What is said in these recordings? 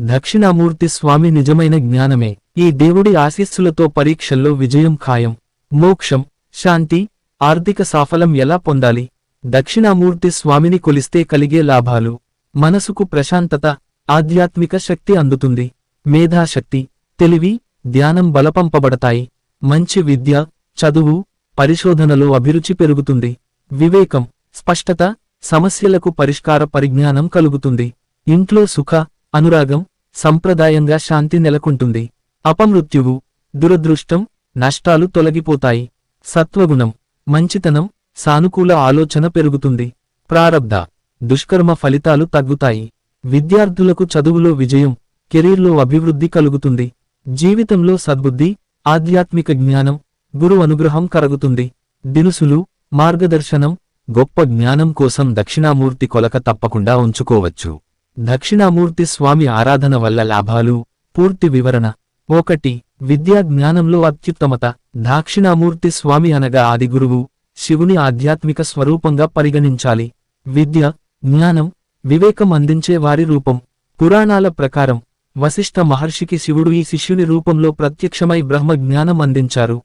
దక్షిణామూర్తి స్వామి నిజమైన జ్ఞానమే. ఈ దేవుడి ఆశీస్సులతో పరీక్షల్లో విజయం ఖాయం. మోక్షం శాంతి ఆర్థిక సాఫలం ఎలా పొందాలి? దక్షిణామూర్తి స్వామిని కొలిస్తే కలిగే లాభాలు. మనసుకు ప్రశాంతత ఆధ్యాత్మిక శక్తి అందుతుంది. మేధాశక్తి తెలివి ధ్యానం బలపంపబడతాయి. మంచి విద్య చదువు పరిశోధనలో అభిరుచి పెరుగుతుంది. వివేకం స్పష్టత సమస్యలకు పరిష్కార పరిజ్ఞానం కలుగుతుంది. ఇంట్లో సుఖ అనురాగం సంప్రదాయంగా శాంతి నెలకొంటుంది. అపమృత్యువు దురదృష్టం నష్టాలు తొలగిపోతాయి. సత్వగుణం మంచితనం సానుకూల ఆలోచన పెరుగుతుంది. ప్రారబ్ధ దుష్కర్మ ఫలితాలు తగ్గుతాయి. విద్యార్థులకు చదువులో విజయం కెరీర్లో అభివృద్ధి కలుగుతుంది. జీవితంలో సద్బుద్ధి ఆధ్యాత్మిక జ్ఞానం గురు అనుగ్రహం కరుగుతుంది. దినుసులు మార్గదర్శనం గొప్ప జ్ఞానం కోసం దక్షిణామూర్తి కొలక తప్పకుండా ఉంచుకోవచ్చు. దక్షిణామూర్తి స్వామి ఆరాధన వల్ల లాభాలు పూర్తి వివరణ. ఒకటి విద్యా జ్ఞానంలో అత్యుత్తమత. దాక్షిణామూర్తి స్వామి అనగా ఆది గురువు శివుని ఆధ్యాత్మిక స్వరూపంగా పరిగణించాలి. విద్య జ్ఞానం వివేకం అందించే వారి రూపం. పురాణాల ప్రకారం వశిష్ఠ మహర్షికి శివుడు ఈ శిష్యుని రూపంలో ప్రత్యక్షమై బ్రహ్మ జ్ఞానం అందించారు.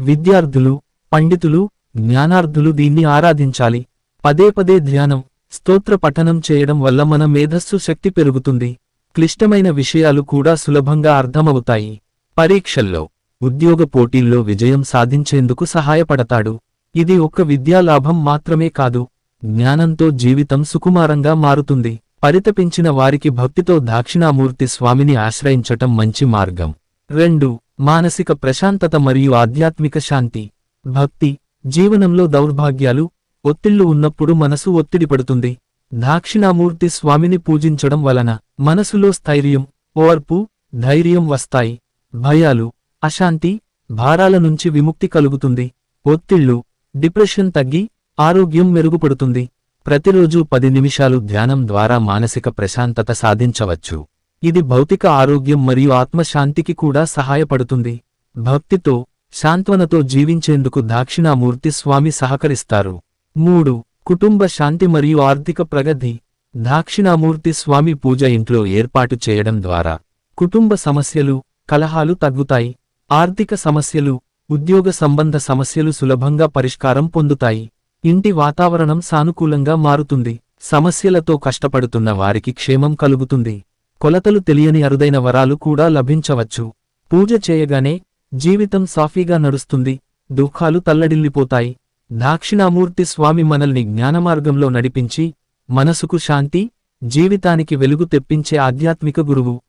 విద్యార్థులు పండితులు జ్ఞానార్థులు దీన్ని ఆరాధించాలి. పదే పదే ధ్యానం స్తోత్ర పఠనం చేయడం వల్ల మన మేధస్సు శక్తి పెరుగుతుంది. క్లిష్టమైన విషయాలు కూడా సులభంగా అర్థమవుతాయి. పరీక్షల్లో ఉద్యోగ పోటీల్లో విజయం సాధించేందుకు సహాయపడతాడు. ఇది ఒక్క విద్యాలాభం మాత్రమే కాదు. జ్ఞానంతో జీవితం సుకుమారంగా మారుతుంది. పరితపించిన వారికి భక్తితో దాక్షిణామూర్తి స్వామిని ఆశ్రయించటం మంచి మార్గం. రెండు మానసిక ప్రశాంతత మరియు ఆధ్యాత్మిక శాంతి. భక్తి జీవనంలో దౌర్భాగ్యాలు ఒత్తిళ్ళు ఉన్నప్పుడు మనసు ఒత్తిడి పడుతుంది. దాక్షిణామూర్తి స్వామిని పూజించడం వలన మనసులో స్థైర్యం ఓర్పు ధైర్యం వస్తాయి. భయాలు అశాంతి భారాల నుంచి విముక్తి కలుగుతుంది. ఒత్తిళ్ళు డిప్రెషన్ తగ్గి ఆరోగ్యం మెరుగుపడుతుంది. ప్రతిరోజూ పది నిమిషాలు ధ్యానం ద్వారా మానసిక ప్రశాంతత సాధించవచ్చు. ఇది భౌతిక ఆరోగ్యం మరియు ఆత్మశాంతికి కూడా సహాయపడుతుంది. భక్తితో శాంత్వనతో జీవించేందుకు దాక్షిణామూర్తి స్వామి సహకరిస్తారు. మూడు కుటుంబ శాంతి మరియు ఆర్థిక ప్రగతి. దాక్షిణామూర్తి స్వామి పూజ ఇంట్లో ఏర్పాటు చేయడం ద్వారా కుటుంబ సమస్యలు కలహాలు తగ్గుతాయి. ఆర్థిక సమస్యలు ఉద్యోగ సంబంధ సమస్యలు సులభంగా పరిష్కారం పొందుతాయి. ఇంటి వాతావరణం సానుకూలంగా మారుతుంది. సమస్యలతో కష్టపడుతున్న వారికి క్షేమం కలుగుతుంది. కొలతలు తెలియని అరుదైన వరాలు కూడా లభించవచ్చు. పూజ చేయగానే జీవితం సాఫీగా నడుస్తుంది. దుఃఖాలు తల్లడిల్లిపోతాయి. దాక్షిణామూర్తి స్వామి మనల్ని జ్ఞానమార్గంలో నడిపించి మనసుకు శాంతి జీవితానికి వెలుగు తెప్పించే ఆధ్యాత్మిక గురువు.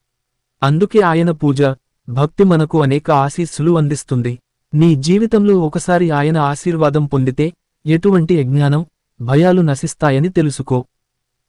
అందుకే ఆయన పూజ భక్తి మనకు అనేక ఆశీస్సులు అందిస్తుంది. నీ జీవితంలో ఒకసారి ఆయన ఆశీర్వాదం పొందితే ఎటువంటి అజ్ఞానం భయాలు నశిస్తాయని తెలుసుకో.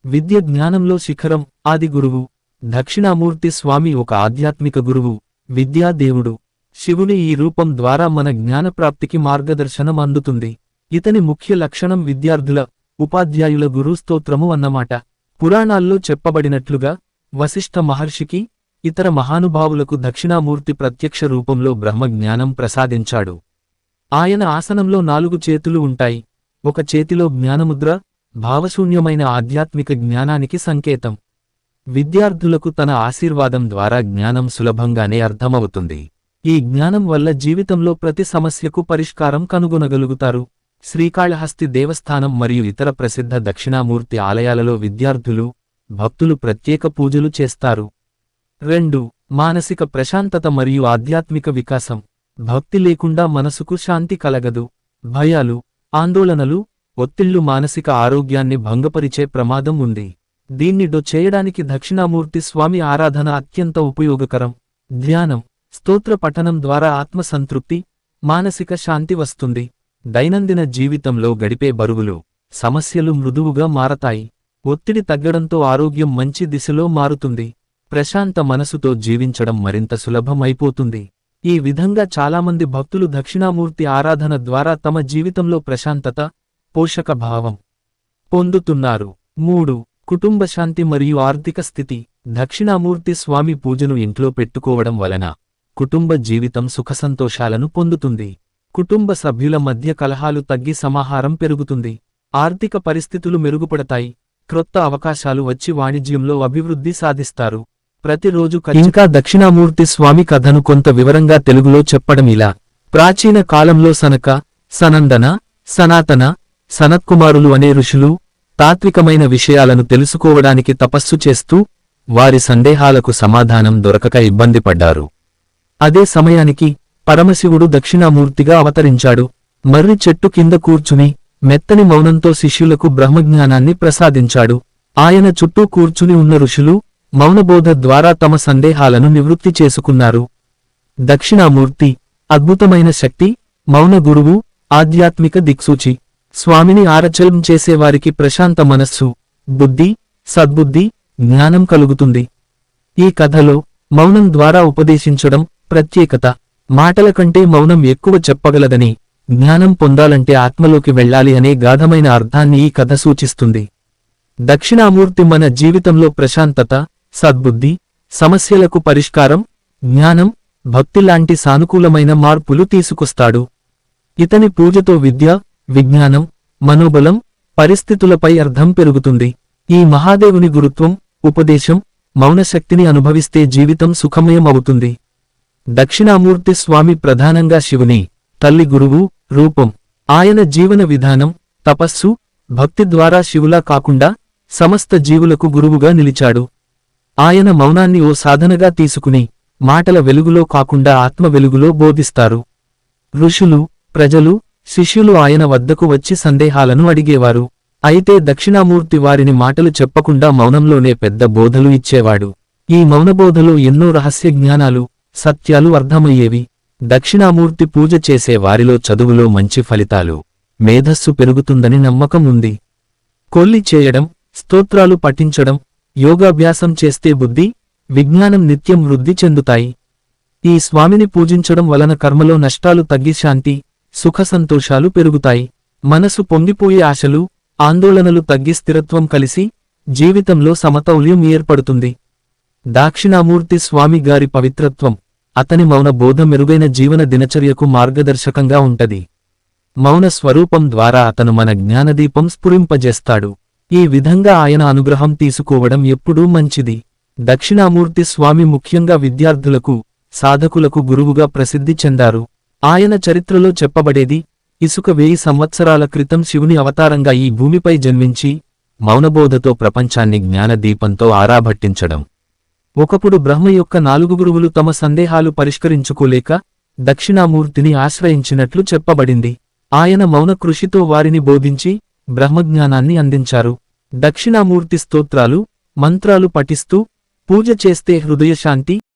విద్య జ్ఞానంలో శిఖరం ఆది గురువు. దక్షిణామూర్తి స్వామి ఒక ఆధ్యాత్మిక గురువు విద్యాదేవుడు. శివుని ఈ రూపం ద్వారా మన జ్ఞానప్రాప్తికి మార్గదర్శనం అందుతుంది. ఇతని ముఖ్య లక్షణం విద్యార్థుల ఉపాధ్యాయుల గురుస్తోత్రము అన్నమాట. పురాణాల్లో చెప్పబడినట్లుగా వశిష్ఠ మహర్షికి ఇతర మహానుభావులకు దక్షిణామూర్తి ప్రత్యక్ష రూపంలో బ్రహ్మజ్ఞానం ప్రసాదించాడు. ఆయన ఆసనంలో నాలుగు చేతులు ఉంటాయి. ఒక చేతిలో జ్ఞానముద్ర భావశూన్యమైన ఆధ్యాత్మిక జ్ఞానానికి సంకేతం. విద్యార్థులకు తన ఆశీర్వాదం ద్వారా జ్ఞానం సులభంగానే అర్థమవుతుంది. ఈ జ్ఞానం వల్ల జీవితంలో ప్రతి సమస్యకు పరిష్కారం కనుగొనగలుగుతారు. శ్రీకాళహస్తి దేవస్థానం మరియు ఇతర ప్రసిద్ధ దక్షిణామూర్తి ఆలయాలలో విద్యార్థులు భక్తులు ప్రత్యేక పూజలు చేస్తారు. రెండు మానసిక ప్రశాంతత మరియు ఆధ్యాత్మిక వికాసం. భక్తి లేకుండా మనసుకు శాంతి కలగదు. భయాలు ఆందోళనలు ఒత్తిళ్ళు మానసిక ఆరోగ్యాన్ని భంగపరిచే ప్రమాదం ఉంది. దీన్ని డో చేయడానికి దక్షిణామూర్తి స్వామి ఆరాధన అత్యంత ఉపయోగకరం. ధ్యానం స్తోత్ర పఠనం ద్వారా ఆత్మసంతృప్తి మానసిక శాంతి వస్తుంది. దైనందిన జీవితంలో గడిపే బరువులు సమస్యలు మృదువుగా మారతాయి. ఒత్తిడి తగ్గడంతో ఆరోగ్యం మంచి దిశలో మారుతుంది. ప్రశాంత మనసుతో జీవించడం మరింత సులభమైపోతుంది. ఈ విధంగా చాలామంది భక్తులు దక్షిణామూర్తి ఆరాధన ద్వారా తమ జీవితంలో ప్రశాంతత పోషక భావం పొందుతున్నారు. మూడు కుటుంబ శాంతి మరియు ఆర్థిక స్థితి. దక్షిణామూర్తి స్వామి పూజను ఇంట్లో పెట్టుకోవడం వలన కుటుంబ జీవితం సుఖసంతోషాలను పొందుతుంది. కుటుంబ సభ్యుల మధ్య కలహాలు తగ్గి సమాహారం పెరుగుతుంది. ఆర్థిక పరిస్థితులు మెరుగుపడతాయి. క్రొత్త అవకాశాలు వచ్చి వాణిజ్యంలో అభివృద్ధి సాధిస్తారు. ప్రతిరోజు ఇంకా దక్షిణామూర్తి స్వామి కథను కొంత వివరంగా తెలుగులో చెప్పడం ఇలా. ప్రాచీన కాలంలో సనక సనందన సనాతన సనత్కుమారులు అనే ఋషులు తాత్వికమైన విషయాలను తెలుసుకోవడానికి తపస్సు చేస్తూ వారి సందేహాలకు సమాధానం దొరకక ఇబ్బంది పడ్డారు. అదే సమయానికి పరమశివుడు దక్షిణామూర్తిగా అవతరించాడు. మర్రి చెట్టు కింద కూర్చుని మెత్తని మౌనంతో శిష్యులకు బ్రహ్మజ్ఞానాన్ని ప్రసాదించాడు. ఆయన చుట్టూ కూర్చుని ఉన్న ఋషులు మౌనబోధ ద్వారా తమ సందేహాలను నివృత్తి చేసుకున్నారు. దక్షిణామూర్తి అద్భుతమైన శక్తి మౌన గురువు ఆధ్యాత్మిక దిక్సూచి. స్వామిని ఆరచలం చేసేవారికి ప్రశాంత మనస్సు బుద్ధి సద్బుద్ధి జ్ఞానం కలుగుతుంది. ఈ కథలో మౌనం ద్వారా ఉపదేశించడం ప్రత్యేకత. మాటల కంటే మౌనం ఎక్కువ చెప్పగలదని జ్ఞానం పొందాలంటే ఆత్మలోకి వెళ్ళాలి అనే గాఢమైన అర్థాన్ని ఈ కథ సూచిస్తుంది. దక్షిణామూర్తి మన జీవితంలో ప్రశాంతత సద్బుద్ధి సమస్యలకు పరిష్కారం జ్ఞానం భక్తి లాంటి సానుకూలమైన మార్పులు తీసుకొస్తాడు. ఇతని పూజతో విద్య విజ్ఞానం మనోబలం పరిస్థితులపై అర్థం పెరుగుతుంది. ఈ మహాదేవుని గురుత్వం ఉపదేశం మౌనశక్తిని అనుభవిస్తే జీవితం సుఖమయం అవుతుంది దక్షిణామూర్తి స్వామి ప్రధానంగా శివుని తల్లి గురువు రూపం ఆయన జీవన విధానం తపస్సు భక్తి ద్వారా శివులా కాకుండా సమస్త జీవులకు గురువుగా నిలిచాడు. ఆయన మౌనాన్ని ఓ సాధనగా తీసుకుని మాటల వెలుగులో కాకుండా ఆత్మ వెలుగులో బోధిస్తారు. ఋషులు ప్రజలు శిష్యులు ఆయన వద్దకు వచ్చి సందేహాలను అడిగేవారు. అయితే దక్షిణామూర్తి వారిని మాటలు చెప్పకుండా మౌనంలోనే పెద్ద బోధలు ఇచ్చేవాడు. ఈ మౌనబోధలో ఎన్నో రహస్య జ్ఞానాలు సత్యాలు అర్థమయ్యేవి దక్షిణామూర్తి పూజ చేసే వారిలో చదువులో మంచి ఫలితాలు. మేధస్సు పెరుగుతుందని నమ్మకం ఉంది. కొల్లి చేయడం స్తోత్రాలు పఠించడం యోగాభ్యాసం చేస్తే బుద్ధి విజ్ఞానం నిత్యం వృద్ధి చెందుతాయి. ఈ స్వామిని పూజించడం వలన కర్మలో నష్టాలు తగ్గి శాంతి సుఖ సంతోషాలు పెరుగుతాయి. మనసు పొంగిపోయే ఆశలు ఆందోళనలు తగ్గి స్థిరత్వం కలిసి జీవితంలో సమతౌల్యం ఏర్పడుతుంది. దాక్షిణామూర్తి స్వామి గారి పవిత్రత్వం అతని మౌన బోధ మెరుగైన జీవన దినచర్యకు మార్గదర్శకంగా ఉంటది. మౌన స్వరూపం ద్వారా అతను మన జ్ఞానదీపం స్ఫురింపజేస్తాడు. ఈ విధంగా ఆయన అనుగ్రహం తీసుకోవడం ఎప్పుడూ మంచిది. దక్షిణామూర్తి స్వామి ముఖ్యంగా విద్యార్థులకు సాధకులకు గురువుగా ప్రసిద్ధి చెందారు. ఆయన చరిత్రలో చెప్పబడేది ఇసుక వేయి సంవత్సరాల క్రితం శివుని అవతారంగా ఈ భూమిపై జన్మించి మౌనబోధతో ప్రపంచాన్ని జ్ఞానదీపంతో ఆరాభట్టించడం. ఒకప్పుడు బ్రహ్మ యొక్క నాలుగు గురువులు తమ సందేహాలు పరిష్కరించుకోలేక దక్షిణామూర్తిని ఆశ్రయించినట్లు చెప్పబడింది. ఆయన మౌన కృషితో వారిని బోధించి బ్రహ్మజ్ఞానాన్ని అందించారు. దక్షిణామూర్తి స్తోత్రాలు మంత్రాలు పఠిస్తూ పూజ చేస్తే హృదయశాంతి